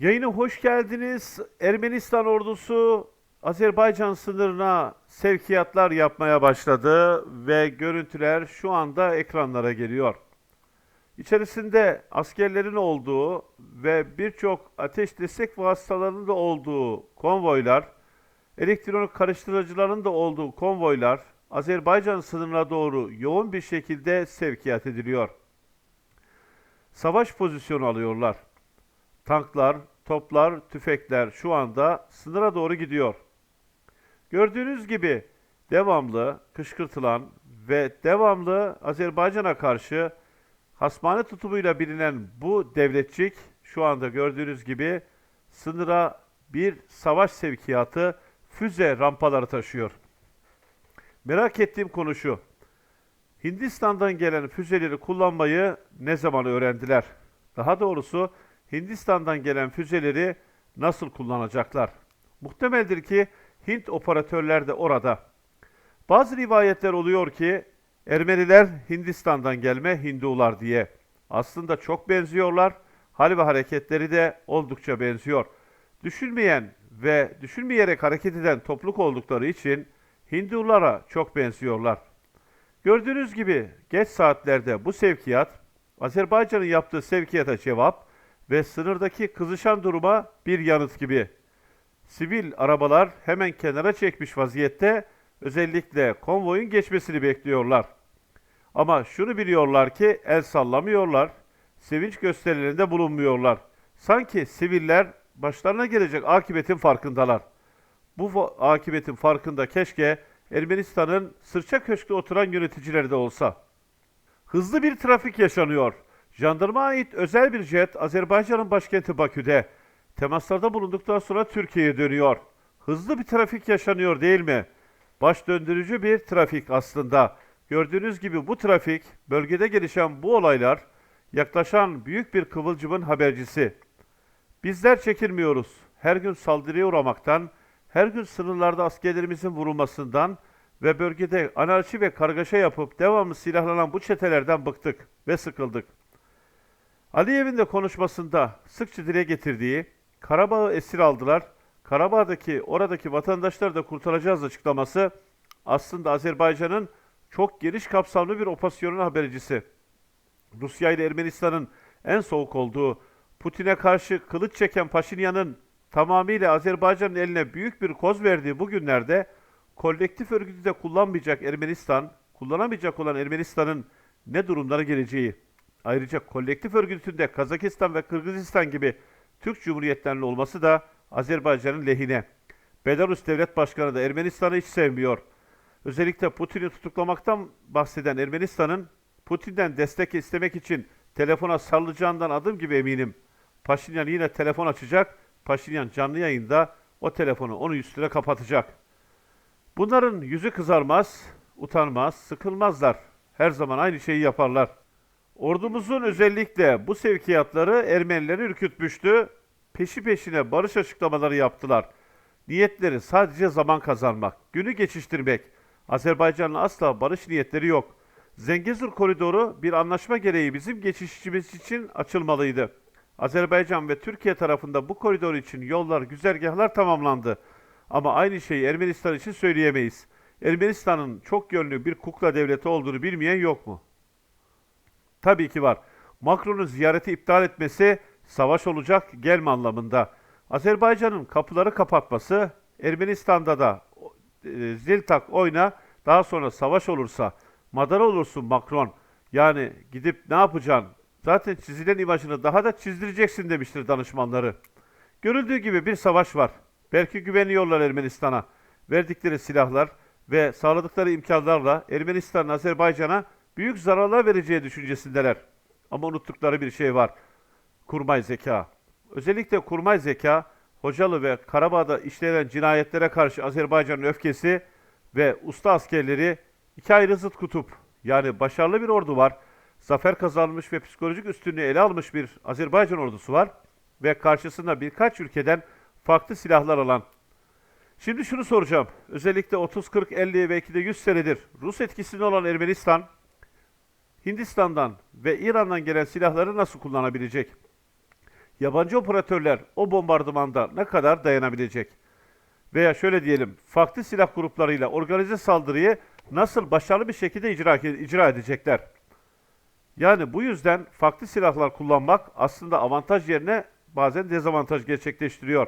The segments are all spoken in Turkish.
Yayına hoş geldiniz. Ermenistan ordusu Azerbaycan sınırına sevkiyatlar yapmaya başladı ve görüntüler şu anda ekranlara geliyor. İçerisinde askerlerin olduğu ve birçok ateş destek vasıtalarının da olduğu konvoylar, elektronik karıştırıcıların da olduğu konvoylar Azerbaycan sınırına doğru yoğun bir şekilde sevkiyat ediliyor. Savaş pozisyonu alıyorlar. Tanklar, toplar, tüfekler şu anda sınıra doğru gidiyor. Gördüğünüz gibi devamlı kışkırtılan ve devamlı Azerbaycan'a karşı hasmane tutumuyla bilinen bu devletçik şu anda gördüğünüz gibi sınıra bir savaş sevkiyatı füze rampaları taşıyor. Merak ettiğim konu şu. Hindistan'dan gelen füzeleri kullanmayı ne zaman öğrendiler? Daha doğrusu Hindistan'dan gelen füzeleri nasıl kullanacaklar? Muhtemeldir ki Hint operatörler de orada. Bazı rivayetler oluyor ki Ermeniler Hindistan'dan gelme Hindular diye. Aslında çok benziyorlar. Hal ve hareketleri de oldukça benziyor. Düşünmeyen ve düşünmeyerek hareket eden topluluk oldukları için Hindulara çok benziyorlar. Gördüğünüz gibi geç saatlerde bu sevkiyat Azerbaycan'ın yaptığı sevkiyata cevap ve sınırdaki kızışan duruma bir yanıt gibi. Sivil arabalar hemen kenara çekmiş vaziyette özellikle konvoyun geçmesini bekliyorlar. Ama şunu biliyorlar ki el sallamıyorlar, sevinç gösterilerinde bulunmuyorlar. Sanki siviller başlarına gelecek akıbetin farkındalar. Bu akıbetin farkında keşke Ermenistan'ın sırça köşkte oturan yöneticileri de olsa. Hızlı bir trafik yaşanıyor. Jandarma ait özel bir jet Azerbaycan'ın başkenti Bakü'de. Temaslarda bulunduktan sonra Türkiye'ye dönüyor. Hızlı bir trafik yaşanıyor değil mi? Baş döndürücü bir trafik aslında. Gördüğünüz gibi bu trafik, bölgede gelişen bu olaylar, yaklaşan büyük bir kıvılcımın habercisi. Bizler çekilmiyoruz. Her gün saldırıya uğramaktan, her gün sınırlarda askerlerimizin vurulmasından ve bölgede anarşi ve kargaşa yapıp devamlı silahlanan bu çetelerden bıktık ve sıkıldık. Aliyev'in de konuşmasında sıkça dile getirdiği Karabağ'ı esir aldılar, Karabağ'daki oradaki vatandaşları da kurtaracağız açıklaması aslında Azerbaycan'ın çok geniş kapsamlı bir operasyonun habercisi. Rusya ile Ermenistan'ın en soğuk olduğu, Putin'e karşı kılıç çeken Paşinyan'ın tamamıyla Azerbaycan'ın eline büyük bir koz verdiği bu günlerde kolektif örgütü de kullanmayacak Ermenistan, kullanamayacak olan Ermenistan'ın ne durumlara geleceği, ayrıca kolektif örgütünde Kazakistan ve Kırgızistan gibi Türk Cumhuriyetlerinin olması da Azerbaycan'ın lehine. Belarus Devlet Başkanı da Ermenistan'ı hiç sevmiyor. Özellikle Putin'i tutuklamaktan bahseden Ermenistan'ın Putin'den destek istemek için telefona sarılacağından adım gibi eminim. Paşinyan yine telefon açacak. Paşinyan canlı yayında o telefonu onun üstüne kapatacak. Bunların yüzü kızarmaz, utanmaz, sıkılmazlar. Her zaman aynı şeyi yaparlar. Ordumuzun özellikle bu sevkiyatları Ermenileri ürkütmüştü. Peşi peşine barış açıklamaları yaptılar. Niyetleri sadece zaman kazanmak, günü geçiştirmek. Azerbaycan'la asla barış niyetleri yok. Zengezur koridoru bir anlaşma gereği bizim geçişimiz için açılmalıydı. Azerbaycan ve Türkiye tarafında bu koridor için yollar, güzergahlar tamamlandı. Ama aynı şeyi Ermenistan için söyleyemeyiz. Ermenistan'ın çok yönlü bir kukla devleti olduğunu bilmeyen yok mu? Tabii ki var. Macron'un ziyareti iptal etmesi savaş olacak gelme anlamında. Azerbaycan'ın kapıları kapatması, Ermenistan'da da e, zil tak oyna, daha sonra savaş olursa, madara olursun Macron. Yani gidip ne yapacaksın? Zaten çizilen imajını daha da çizdireceksin demiştir danışmanları. Görüldüğü gibi bir savaş var. Belki güveniyorlar Ermenistan'a. Verdikleri silahlar ve sağladıkları imkanlarla Ermenistan'ın Azerbaycan'a büyük zararlar vereceği düşüncesindeler. Ama unuttukları bir şey var. Kurmay zeka. Özellikle kurmay zeka, Hocalı ve Karabağ'da işlenen cinayetlere karşı Azerbaycan'ın öfkesi ve usta askerleri iki ayrı zıt kutup. Yani başarılı bir ordu var. Zafer kazanmış ve psikolojik üstünlüğü ele almış bir Azerbaycan ordusu var. Ve karşısında birkaç ülkeden farklı silahlar alan. Şimdi şunu soracağım. Özellikle 30, 40, 50 belki de 100 senedir Rus etkisinde olan Ermenistan, Hindistan'dan ve İran'dan gelen silahları nasıl kullanabilecek? yabancı operatörler o bombardımanda ne kadar dayanabilecek? Veya şöyle diyelim, farklı silah gruplarıyla organize saldırıyı nasıl başarılı bir şekilde icra, icra edecekler? Yani bu yüzden farklı silahlar kullanmak aslında avantaj yerine bazen dezavantaj gerçekleştiriyor.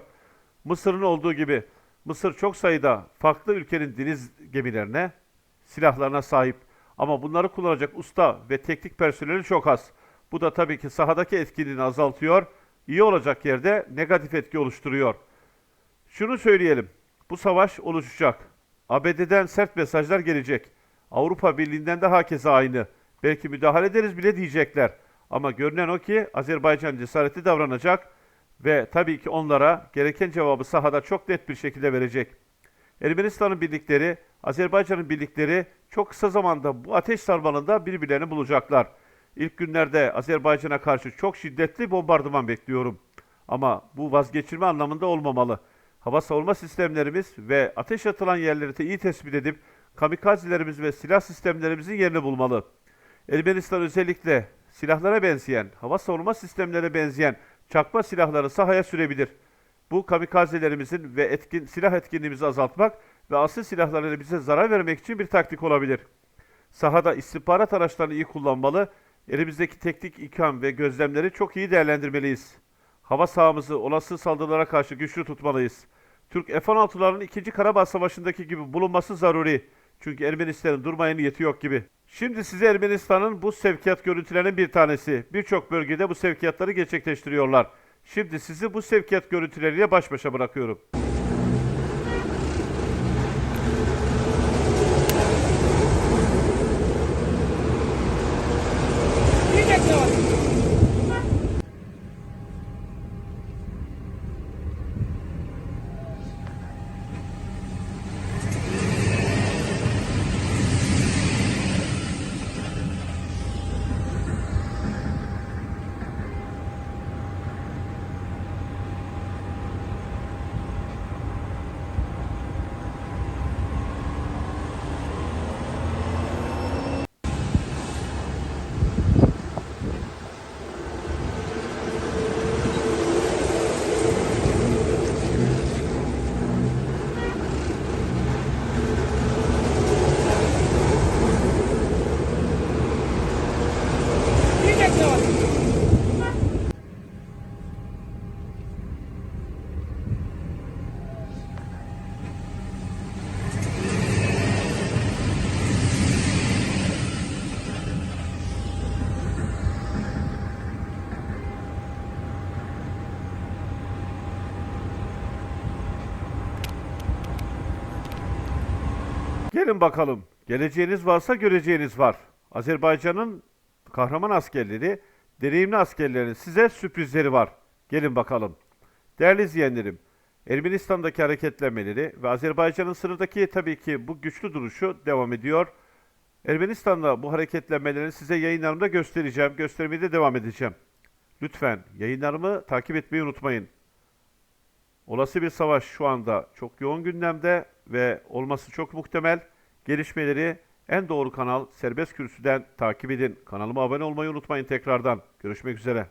Mısır'ın olduğu gibi Mısır çok sayıda farklı ülkenin deniz gemilerine, silahlarına sahip ama bunları kullanacak usta ve teknik personeli çok az. Bu da tabii ki sahadaki etkinliğini azaltıyor, iyi olacak yerde negatif etki oluşturuyor. Şunu söyleyelim, bu savaş oluşacak. ABD'den sert mesajlar gelecek. Avrupa Birliği'nden de hakeza aynı. Belki müdahale ederiz bile diyecekler. Ama görünen o ki Azerbaycan cesaretli davranacak ve tabii ki onlara gereken cevabı sahada çok net bir şekilde verecek. Ermenistan'ın birlikleri, Azerbaycan'ın birlikleri çok kısa zamanda bu ateş sarmalında birbirlerini bulacaklar. İlk günlerde Azerbaycan'a karşı çok şiddetli bombardıman bekliyorum. Ama bu vazgeçilme anlamında olmamalı. Hava savunma sistemlerimiz ve ateş atılan yerleri de iyi tespit edip kamikazelerimiz ve silah sistemlerimizin yerini bulmalı. Ermenistan özellikle silahlara benzeyen, hava savunma sistemlerine benzeyen çakma silahları sahaya sürebilir. Bu kamikazelerimizin ve etkin, silah etkinliğimizi azaltmak ve asıl silahlarıyla bize zarar vermek için bir taktik olabilir. Sahada istihbarat araçlarını iyi kullanmalı, elimizdeki teknik ikam ve gözlemleri çok iyi değerlendirmeliyiz. Hava sahamızı olası saldırılara karşı güçlü tutmalıyız. Türk F-16'ların 2. Karabağ Savaşı'ndaki gibi bulunması zaruri. Çünkü Ermenistan'ın durmaya niyeti yok gibi. Şimdi size Ermenistan'ın bu sevkiyat görüntülerinin bir tanesi. Birçok bölgede bu sevkiyatları gerçekleştiriyorlar. Şimdi sizi bu sevkiyat görüntüleriyle baş başa bırakıyorum. Gelin bakalım. Geleceğiniz varsa göreceğiniz var. Azerbaycan'ın kahraman askerleri, deneyimli askerlerin size sürprizleri var. Gelin bakalım. Değerli izleyenlerim, Ermenistan'daki hareketlenmeleri ve Azerbaycan'ın sınırdaki tabii ki bu güçlü duruşu devam ediyor. Ermenistan'da bu hareketlenmeleri size yayınlarımda göstereceğim. Göstermeye de devam edeceğim. Lütfen yayınlarımı takip etmeyi unutmayın. Olası bir savaş şu anda çok yoğun gündemde ve olması çok muhtemel. Gelişmeleri en doğru kanal Serbest Kürsü'den takip edin. Kanalıma abone olmayı unutmayın tekrardan. Görüşmek üzere.